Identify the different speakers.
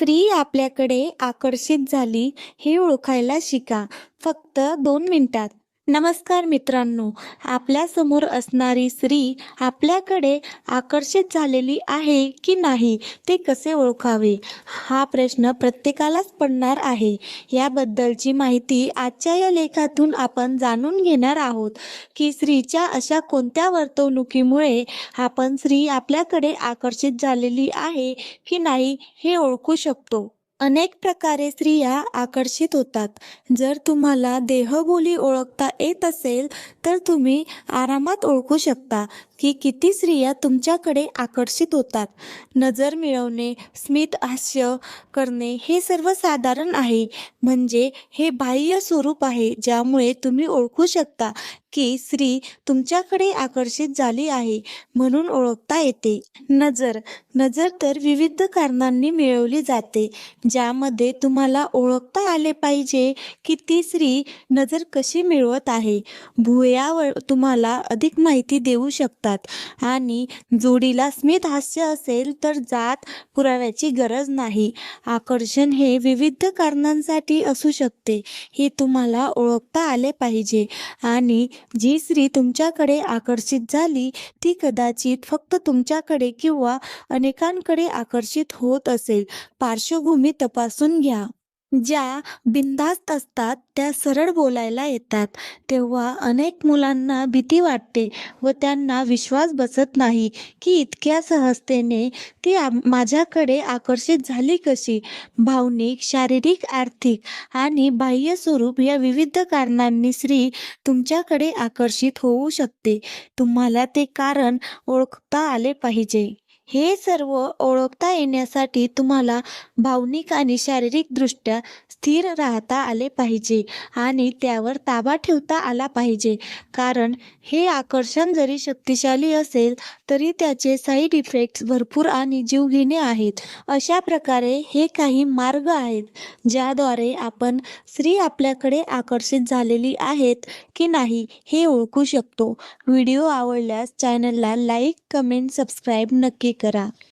Speaker 1: स्त्री आपल्याकडे आकर्षित झाली हे ओळखायला शिका. फक्त दोन मिनिटात. नमस्कार मित्रांनो आपल्यासमोर असणारी स्त्री आपल्याकडे आकर्षित झालेली आहे की नाही ते कसे ओळखावे? हा प्रश्न प्रत्येकालाच पडणार आहे. याबद्दलची माहिती आजच्या या लेखातून आपण जाणून घेणार आहोत की स्त्रीच्या अशा कोणत्या वर्तवणुकीमुळे आपण स्त्री आपल्याकडे आकर्षित झालेली आहे की नाही हे ओळखू शकतो. अनेक प्रकारे स्त्रिया आकर्षित होतात. जर तुम्हाला देहबोली ओळखता येत असेल तर तुम्ही आरामात ओळखू शकता. की किती स्त्रिया तुमच्याकडे आकर्षित होतात. नजर मिळवणे स्मित हास्य करणे हे सर्वसाधारण आहे. म्हणजे हे बाह्य स्वरूप आहे ज्यामुळे तुम्ही ओळखू शकता की स्त्री तुमच्याकडे आकर्षित झाली आहे म्हणून ओळखता येते. नजर. नजर तर विविध कारणांनी मिळवली जाते ज्यामध्ये तुम्हाला ओळखता आले पाहिजे की ती स्त्री नजर कशी मिळवत आहे. भुयावर तुम्हाला अधिक माहिती देऊ असतात. आणि जोडीला स्मित हास्य असेल तर जात पुराव्याची गरज नाही. आकर्षण हे विविध कारणांसाठी असू शकते. हे तुम्हाला ओळखता आले पाहिजे. आणि जी स्त्री तुमच्याकडे आकर्षित झाली ती कदाचित फक्त तुमच्याकडे किंवा अनेकांकडे आकर्षित होत असेल. पार्श्वभूमी तपासून घ्या. ज्या बिनधास्त असतात त्या सरळ बोलायला येतात. तेव्हा अनेक मुलांना भीती वाटते व त्यांना विश्वास बसत नाही की इतक्या सहजतेने ती माझ्याकडे आकर्षित झाली कशी? भावनिक शारीरिक आर्थिक आणि बाह्य स्वरूप या विविध कारणांनी स्त्री तुमच्याकडे आकर्षित होऊ शकते. तुम्हाला ते कारण ओळखता आले पाहिजे. हे सर्व ओळखता येण्यासाठी तुम्हाला भावनिक आणि शारीरिकदृष्ट्या स्थिर राहता आले पाहिजे आणि त्यावर ताबा ठेवता आला पाहिजे. कारण हे आकर्षण जरी शक्तिशाली असेल तरी त्याचे साईड इफेक्ट्स भरपूर आणि जीवघेणे आहेत. अशा प्रकारे हे काही मार्ग आहेत ज्याद्वारे आपण स्त्री आपल्याकडे आकर्षित झालेली आहेत की नाही हे ओळखू शकतो. व्हिडिओ आवडल्यास चॅनलला लाईक कमेंट सबस्क्राईब नक्की करा.